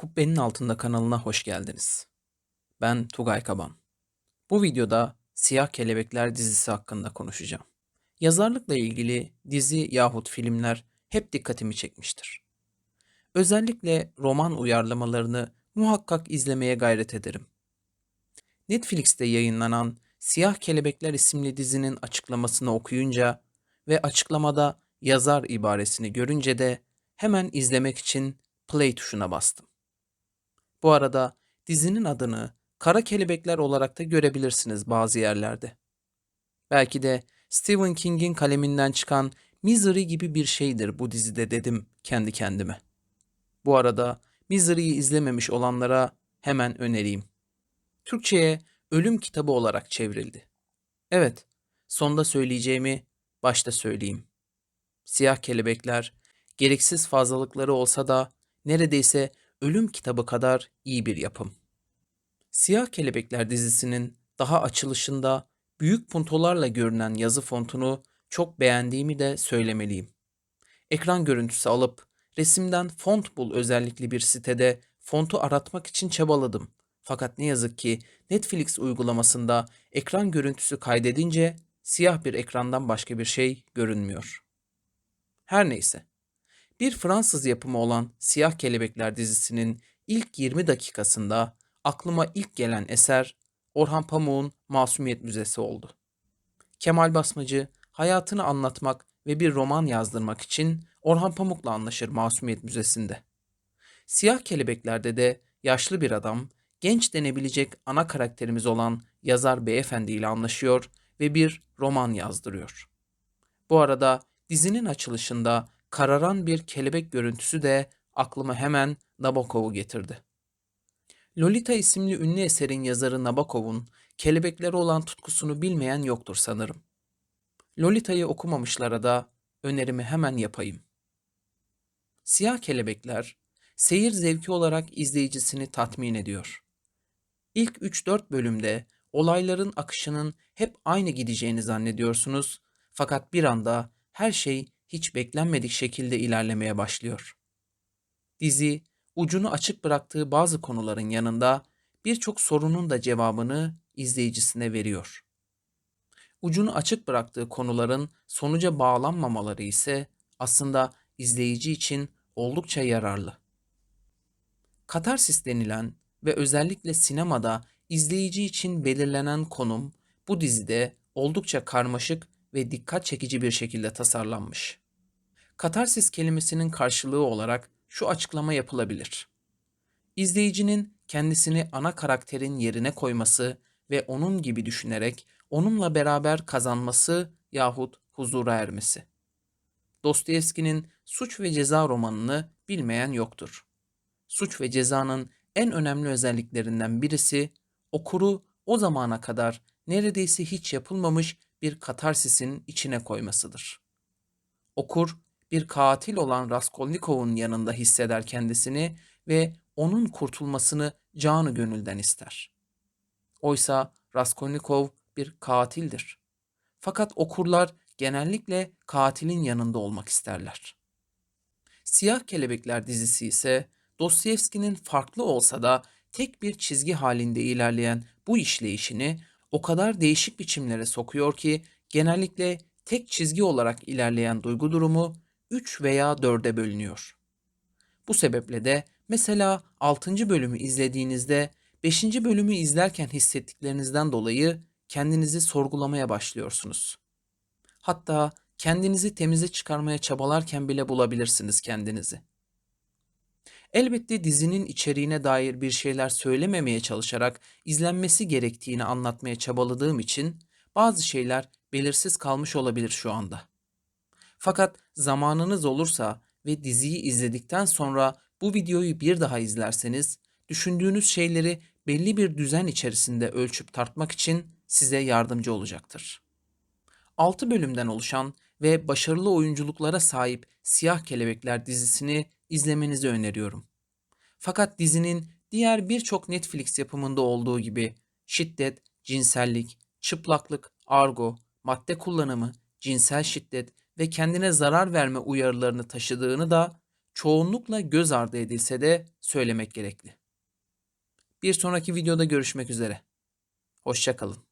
Kubbenin Altında kanalına hoş geldiniz. Ben Tugay Kaban. Bu videoda Siyah Kelebekler dizisi hakkında konuşacağım. Yazarlıkla ilgili dizi yahut filmler hep dikkatimi çekmiştir. Özellikle roman uyarlamalarını muhakkak izlemeye gayret ederim. Netflix'te yayınlanan Siyah Kelebekler isimli dizinin açıklamasını okuyunca ve açıklamada yazar ibaresini görünce de hemen izlemek için play tuşuna bastım. Bu arada dizinin adını Kara Kelebekler olarak da görebilirsiniz bazı yerlerde. Belki de Stephen King'in kaleminden çıkan Misery gibi bir şeydir bu dizide dedim kendi kendime. Bu arada Misery'yi izlememiş olanlara hemen önereyim. Türkçe'ye Ölüm Kitabı olarak çevrildi. Evet, sonda söyleyeceğimi başta söyleyeyim. Siyah kelebekler, gereksiz fazlalıkları olsa da neredeyse Ölüm Kitabı kadar iyi bir yapım. Siyah Kelebekler dizisinin daha açılışında büyük puntolarla görünen yazı fontunu çok beğendiğimi de söylemeliyim. Ekran görüntüsü alıp resimden font bul özellikli bir sitede fontu aratmak için çabaladım. Fakat ne yazık ki Netflix uygulamasında ekran görüntüsü kaydedince siyah bir ekrandan başka bir şey görünmüyor. Her neyse. Bir Fransız yapımı olan Siyah Kelebekler dizisinin ilk 20 dakikasında aklıma ilk gelen eser Orhan Pamuk'un Masumiyet Müzesi oldu. Kemal Basmacı hayatını anlatmak ve bir roman yazdırmak için Orhan Pamuk'la anlaşır Masumiyet Müzesi'nde. Siyah Kelebekler'de de yaşlı bir adam, genç denebilecek ana karakterimiz olan yazar beyefendi ile anlaşıyor ve bir roman yazdırıyor. Bu arada dizinin açılışında kararan bir kelebek görüntüsü de aklıma hemen Nabokov'u getirdi. Lolita isimli ünlü eserin yazarı Nabokov'un kelebeklere olan tutkusunu bilmeyen yoktur sanırım. Lolita'yı okumamışlara da önerimi hemen yapayım. Siyah Kelebekler, seyir zevki olarak izleyicisini tatmin ediyor. İlk 3-4 bölümde olayların akışının hep aynı gideceğini zannediyorsunuz fakat bir anda her şey hiç beklenmedik şekilde ilerlemeye başlıyor. Dizi, ucunu açık bıraktığı bazı konuların yanında birçok sorunun da cevabını izleyicisine veriyor. Ucunu açık bıraktığı konuların sonuca bağlanmamaları ise aslında izleyici için oldukça yararlı. Katarsis denilen ve özellikle sinemada izleyici için belirlenen konum bu dizide oldukça karmaşık ve dikkat çekici bir şekilde tasarlanmış. Katarsis kelimesinin karşılığı olarak şu açıklama yapılabilir. İzleyicinin kendisini ana karakterin yerine koyması ve onun gibi düşünerek onunla beraber kazanması yahut huzura ermesi. Dostoyevski'nin Suç ve Ceza romanını bilmeyen yoktur. Suç ve Ceza'nın en önemli özelliklerinden birisi okuru o zamana kadar neredeyse hiç yapılmamış bir katarsisin içine koymasıdır. Okur bir katil olan Raskolnikov'un yanında hisseder kendisini ve onun kurtulmasını canı gönülden ister. Oysa Raskolnikov bir katildir. Fakat okurlar genellikle katilin yanında olmak isterler. Siyah Kelebekler dizisi ise Dostoyevski'nin farklı olsa da tek bir çizgi halinde ilerleyen bu işleyişini o kadar değişik biçimlere sokuyor ki genellikle tek çizgi olarak ilerleyen duygu durumu 3 veya 4'e bölünüyor. Bu sebeple de mesela 6. bölümü izlediğinizde 5. bölümü izlerken hissettiklerinizden dolayı kendinizi sorgulamaya başlıyorsunuz. Hatta kendinizi temize çıkarmaya çabalarken bile bulabilirsiniz kendinizi. Elbette dizinin içeriğine dair bir şeyler söylememeye çalışarak izlenmesi gerektiğini anlatmaya çabaladığım için bazı şeyler belirsiz kalmış olabilir şu anda. Fakat zamanınız olursa ve diziyi izledikten sonra bu videoyu bir daha izlerseniz düşündüğünüz şeyleri belli bir düzen içerisinde ölçüp tartmak için size yardımcı olacaktır. 6 bölümden oluşan ve başarılı oyunculuklara sahip Siyah Kelebekler dizisini izlemenizi öneriyorum. Fakat dizinin diğer birçok Netflix yapımında olduğu gibi şiddet, cinsellik, çıplaklık, argo, madde kullanımı, cinsel şiddet ve kendine zarar verme uyarılarını taşıdığını da çoğunlukla göz ardı edilse de söylemek gerekli. Bir sonraki videoda görüşmek üzere. Hoşça kalın.